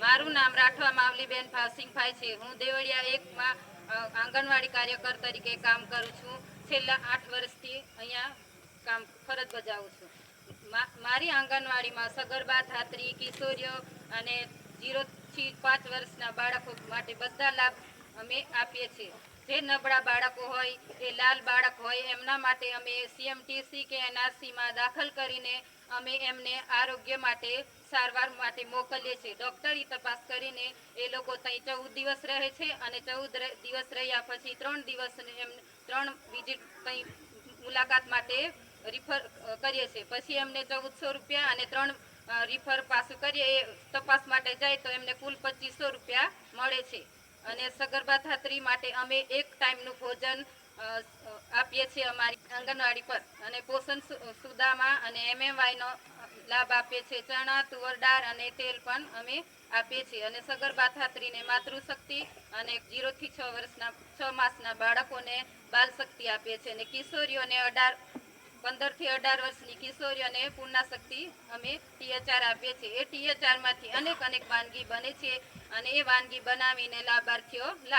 મારું નામ રાઠવા માવલીબેન ભાવસિંહભાઈ છે. હું દેવળિયા એકમાં આંગણવાડી કાર્યકર તરીકે કામ કરું છું. છેલ્લા આઠ વર્ષથી અહીંયા કામ, ફરજ બજાવું છું. મારી આંગણવાડીમાં સગર્ભા, ધાત્રી, કિશોરીઓ અને જીરોથી પાંચ વર્ષના બાળકો માટે બધા લાભ અમે આપીએ છીએ. જે નબળા બાળકો હોય એ લાલ બાળક હોય, એમના માટે અમે સીએમટીસી કે એનઆરસીમાં દાખલ કરીને અમે એમને આરોગ્ય માટે, સારવાર માટે મોકલીએ છીએ. ડૉક્ટરી તપાસ કરીને એ લોકો ત્યાં ચૌદ દિવસ રહે છે અને ચૌદ દિવસ રહ્યા પછી ત્રણ દિવસ એમ, ત્રણ વિઝિટ ત્યાં મુલાકાત માટે રિફર કરીએ છીએ. પછી એમને ચૌદસો રૂપિયા અને ત્રણ રિફર પાછું કરીએ, એ તપાસ માટે જાય તો એમને કુલ પચીસો રૂપિયા મળે છે. અને સગર્ભા ધાત્રી માટે અમે એક ટાઈમનું ભોજન આપીએ છીએ અમારી આંગણવાડી પર. અને પોષણ સુદામાં અને એમએમવાયનો લાભ આપીએ છીએ. ચણા, તુવર, દાળ અને તેલ પણ અમે આપીએ છીએ. અને સગર્ભા ધાત્રીને માતૃશક્તિ અને જીરોથી છ વર્ષના, છ માસના બાળકોને બાલ શક્તિ આપીએ છીએ. અને કિશોરીઓને અઢાર પંદરથી અઢાર વર્ષની કિશોરીઓને પૂર્ણાશક્તિ અમે ટીએચઆર આપીએ છીએ. એ ટીએચઆરમાંથી અનેક અનેક વાનગી બને છે અને એ વાનગી બનાવીને લાભાર્થીઓ લાભ